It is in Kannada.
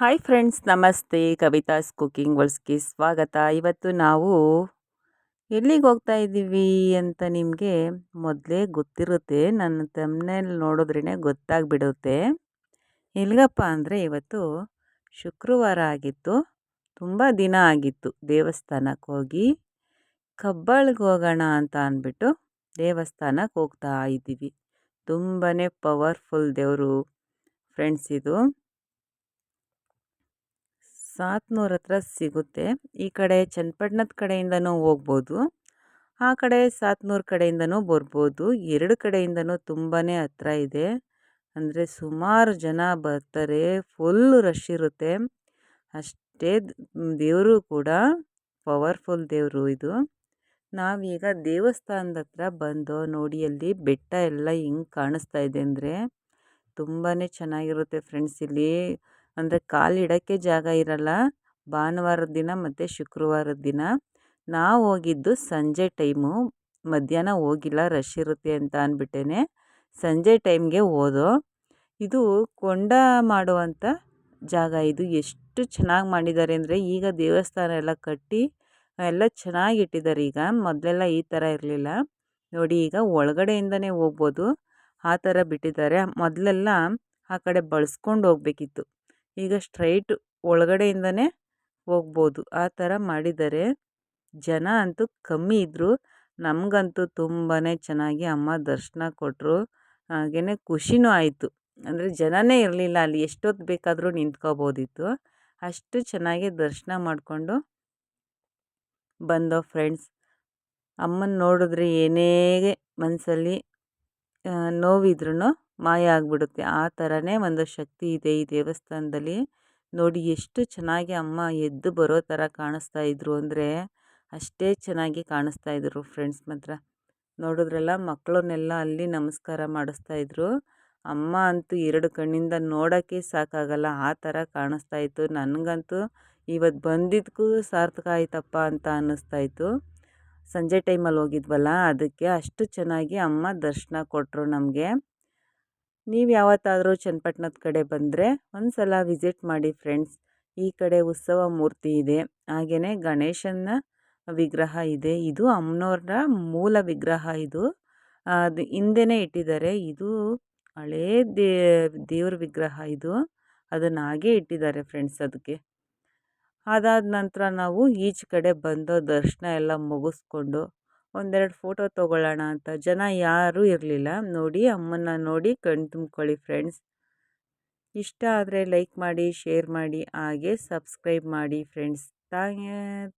ಹಾಯ್ ಫ್ರೆಂಡ್ಸ್ ನಮಸ್ತೆ. ಕವಿತಾಸ್ ಕುಕಿಂಗ್ ವರ್ಲ್ಸ್ಗೆ ಸ್ವಾಗತ. ಇವತ್ತು ನಾವು ಎಲ್ಲಿಗೆ ಹೋಗ್ತಾ ಇದ್ದೀವಿ ಅಂತ ನಿಮಗೆ ಮೊದಲೇ ಗೊತ್ತಿರುತ್ತೆ. ನನ್ನ ತಮ್ಮನೇಲಿ ನೋಡಿದ್ರೇ ಗೊತ್ತಾಗ್ಬಿಡುತ್ತೆ. ಎಲ್ಲಿಗಪ್ಪ ಅಂದರೆ ಇವತ್ತು ಶುಕ್ರವಾರ ಆಗಿತ್ತು. ತುಂಬ ದಿನ ಆಗಿತ್ತು. ದೇವಸ್ಥಾನಕ್ಕೆ ಹೋಗಿ ಕಬ್ಬಾಳಿಗೆ ಹೋಗೋಣ ಅಂತ ಅಂದ್ಬಿಟ್ಟು ದೇವಸ್ಥಾನಕ್ಕೆ ಹೋಗ್ತಾ ಇದ್ದೀವಿ. ತುಂಬಾ ಪವರ್ಫುಲ್ ದೇವರು ಫ್ರೆಂಡ್ಸ್ ಇದು. ಸಾತ್ನೂರ ಹತ್ರ ಸಿಗುತ್ತೆ. ಈ ಕಡೆ ಚನ್ನಪಟ್ಟಣದ ಕಡೆಯಿಂದನೂ ಹೋಗ್ಬೋದು. ಆ ಕಡೆ ಸಾತ್ನೂರು ಕಡೆಯಿಂದನೂ ಬರ್ಬೋದು. ಎರಡು ಕಡೆಯಿಂದನೂ ತುಂಬಾ ಹತ್ರ ಇದೆ. ಅಂದರೆ ಸುಮಾರು ಜನ ಬರ್ತಾರೆ. ಫುಲ್ ರಶ್ ಇರುತ್ತೆ. ಅಷ್ಟೇ ದೇವರು ಕೂಡ ಪವರ್ಫುಲ್ ದೇವರು ಇದು. ನಾವೀಗ ದೇವಸ್ಥಾನದ ಹತ್ರ ಬಂದು ನೋಡಿ ಅಲ್ಲಿ ಬೆಟ್ಟ ಎಲ್ಲ ಹೆಂಗೆ ಕಾಣಿಸ್ತಾ ಇದೆ ಅಂದರೆ ತುಂಬಾ ಚೆನ್ನಾಗಿರುತ್ತೆ ಫ್ರೆಂಡ್ಸ್. ಇಲ್ಲಿ ಅಂದರೆ ಕಾಲಿಡೋಕ್ಕೆ ಜಾಗ ಇರಲ್ಲ. ಭಾನುವಾರದ ದಿನ ಮತ್ತು ಶುಕ್ರವಾರದ ದಿನ. ನಾವು ಹೋಗಿದ್ದು ಸಂಜೆ ಟೈಮು. ಮಧ್ಯಾಹ್ನ ಹೋಗಿಲ್ಲ, ರಶ್ ಇರುತ್ತೆ ಅಂತ ಅಂದ್ಬಿಟ್ಟೇ ಸಂಜೆ ಟೈಮ್ಗೆ ಹೋದೋ. ಇದು ಕೊಂಡ ಮಾಡುವಂಥ ಜಾಗ ಇದು. ಎಷ್ಟು ಚೆನ್ನಾಗಿ ಮಾಡಿದ್ದಾರೆ ಅಂದರೆ ಈಗ ದೇವಸ್ಥಾನ ಎಲ್ಲ ಕಟ್ಟಿ ಎಲ್ಲ ಚೆನ್ನಾಗಿಟ್ಟಿದ್ದಾರೆ ಈಗ. ಮೊದಲೆಲ್ಲ ಈ ಥರ ಇರಲಿಲ್ಲ. ನೋಡಿ ಈಗ ಒಳಗಡೆಯಿಂದನೇ ಹೋಗ್ಬೋದು. ಆ ಥರ ಬಿಟ್ಟಿದ್ದಾರೆ. ಮೊದಲೆಲ್ಲ ಆ ಕಡೆ ಬಳಸ್ಕೊಂಡು ಹೋಗ್ಬೇಕಿತ್ತು. ಈಗ ಸ್ಟ್ರೈಟ್ ಒಳಗಡೆಯಿಂದನೇ ಹೋಗ್ಬೋದು. ಆ ಥರ ಮಾಡಿದ್ದಾರೆ ಜನ ಅಂತೂ ಕಮ್ಮಿ ಇದ್ದರು ನಮಗಂತೂ ತುಂಬಾ ಚೆನ್ನಾಗಿ ಅಮ್ಮ ದರ್ಶನ ಕೊಟ್ಟರು ಹಾಗೆಯೇ ಖುಷಿನೂ ಆಯಿತು. ಅಂದರೆ ಜನನೇ ಇರಲಿಲ್ಲ, ಅಲ್ಲಿ ಎಷ್ಟೊತ್ತು ಬೇಕಾದರೂ ನಿಂತ್ಕೋಬೋದಿತ್ತು. ಅಷ್ಟು ಚೆನ್ನಾಗಿ ದರ್ಶನ ಮಾಡಿಕೊಂಡು ಬಂದೋ ಫ್ರೆಂಡ್ಸ್. ಅಮ್ಮನ ನೋಡಿದ್ರೆ ಏನೇ ಮನಸ್ಸಲ್ಲಿ ನೋವಿದ್ರೂ ಮಾಯ ಆಗಿಬಿಡುತ್ತೆ. ಆ ಥರನೇ ಒಂದು ಶಕ್ತಿ ಇದೆ ಈ ದೇವಸ್ಥಾನದಲ್ಲಿ. ನೋಡಿ ಎಷ್ಟು ಚೆನ್ನಾಗಿ ಅಮ್ಮ ಎದ್ದು ಬರೋ ಥರ ಕಾಣಿಸ್ತಾ ಇದ್ರು ಅಂದರೆ ಅಷ್ಟೇ ಚೆನ್ನಾಗಿ ಕಾಣಿಸ್ತಾ ಇದ್ರು ಫ್ರೆಂಡ್ಸ್ ಮಾತ್ರ. ನೋಡಿದ್ರಲ್ಲ ಮಕ್ಕಳನ್ನೆಲ್ಲ ಅಲ್ಲಿ ನಮಸ್ಕಾರ ಮಾಡಿಸ್ತಾ ಇದ್ರು. ಅಮ್ಮ ಅಂತೂ ಎರಡು ಕಣ್ಣಿಂದ ನೋಡೋಕ್ಕೆ ಸಾಕಾಗಲ್ಲ, ಆ ಥರ ಕಾಣಿಸ್ತಾ ಇತ್ತು. ನನಗಂತೂ ಇವತ್ತು ಬಂದಿದ್ದಕ್ಕೂ ಸಾರ್ಥಕ ಆಯ್ತಪ್ಪ ಅಂತ ಅನ್ನಿಸ್ತಾ ಇತ್ತು. ಸಂಜೆ ಟೈಮಲ್ಲಿ ಹೋಗಿದ್ವಲ್ಲ, ಅದಕ್ಕೆ ಅಷ್ಟು ಚೆನ್ನಾಗಿ ಅಮ್ಮ ದರ್ಶನ ಕೊಟ್ಟರು ನಮಗೆ. ನೀವು ಯಾವತ್ತಾದರೂ ಚನ್ನಪಟ್ಟಣದ ಕಡೆ ಬಂದರೆ ಒಂದು ಸಲ ವಿಸಿಟ್ ಮಾಡಿ ಫ್ರೆಂಡ್ಸ್. ಈ ಕಡೆ ಉತ್ಸವ ಮೂರ್ತಿ ಇದೆ. ಹಾಗೆಯೇ ಗಣೇಶನ ವಿಗ್ರಹ ಇದೆ. ಇದು ಅಮ್ಮನವ್ರ ಮೂಲ ವಿಗ್ರಹ ಇದು. ಅದು ಹಿಂದೆನೇ ಇಟ್ಟಿದ್ದಾರೆ. ಇದು ಹಳೇ ದೇವ್ರ ವಿಗ್ರಹ ಇದು. ಅದನ್ನು ಹಾಗೆ ಇಟ್ಟಿದ್ದಾರೆ ಫ್ರೆಂಡ್ಸ್ ಅದಕ್ಕೆ. ಅದಾದ ನಂತರ ನಾವು ಈಚೆ ಕಡೆ ಬಂದು ದರ್ಶನ ಎಲ್ಲ ಮುಗಿಸ್ಕೊಂಡು ಒಂದೆರಡು ಫೋಟೋ ತೊಗೊಳ್ಳೋಣ ಅಂತ. ಜನ ಯಾರೂ ಇರಲಿಲ್ಲ. ನೋಡಿ, ಅಮ್ಮನ್ನ ನೋಡಿ ಕಣ್ಣು ತುಂಬ್ಕೊಳ್ಳಿ ಫ್ರೆಂಡ್ಸ್ ಇಷ್ಟ ಆದರೆ ಲೈಕ್ ಮಾಡಿ ಶೇರ್ ಮಾಡಿ, ಹಾಗೆ ಸಬ್ಸ್ಕ್ರೈಬ್ ಮಾಡಿ ಫ್ರೆಂಡ್ಸ್